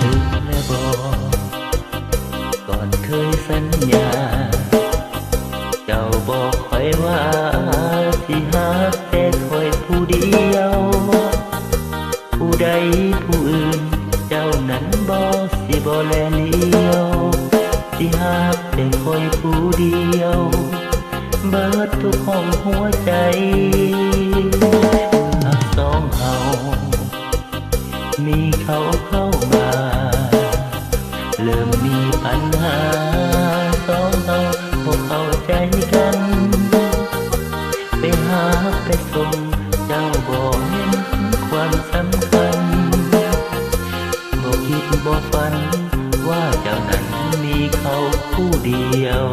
ถึงและบอกก่อนเคยสัญญา เจ้าบอกคอยว่าสิหักแต่คอยผู้เดียว ผู้ใดผู้อื่น เจ้านั้นบอกสิบ่แลเลี้ยวสิหักแต่คอยผู้เดียว เบิดทุกห้องหัวใจ ปัญหาสองเราพวกเข้าใจกัน ไปหาไปส่งเจ้าบอกเห็นความสำคัญบอกคิดบอกฝัน ว่าเจ้านั้นมีเขาผู้เดียว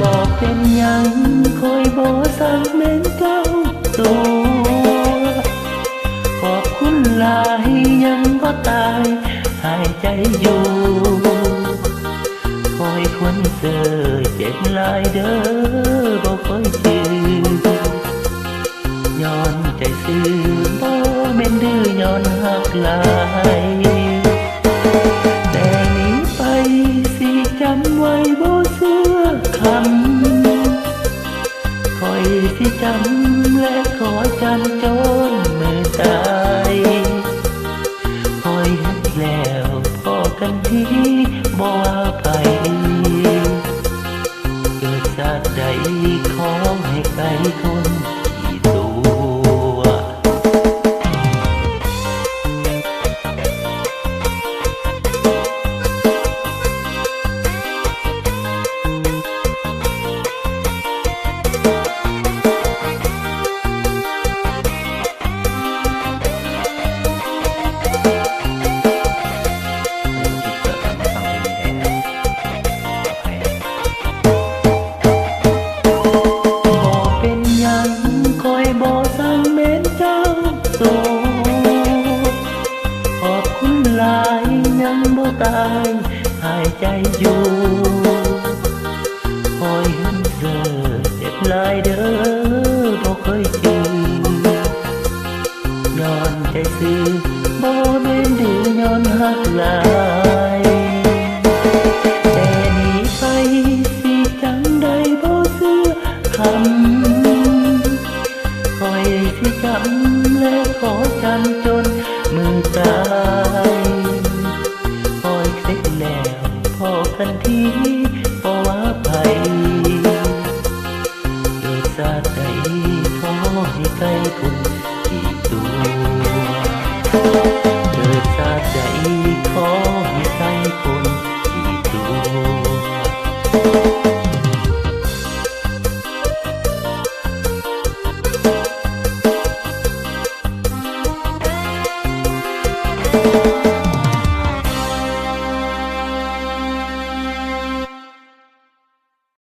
บอกเป็นยังคอยบอกสั่งเม้นเจ้าตัวขอบคุณหลายยังก็ตายายใจอยู่ คอยคนเจอเจ็บลายเด้อบอกคอยชื่อย้อนใจซื้อบ่แม่นดื้อย้อนหักลายแต่นี้ไปสิจำไว้บ่เสื้อคำคอยสิจำและขอจำจน บ่ไป tay hai tay du hồi hương giờ đẹp lại đỡ vô khơi chim non trái xưa, bó bên đưa nhon hát lại. Đèn bay si trắng đầy bó xưa thầm coi si trắng lẽ khó chăn chôn mừng tay ดแนวพอกันทีปว่าภัยเกิดาใจขอให้ใจคุณกี่ตัวเกิดาใจขอ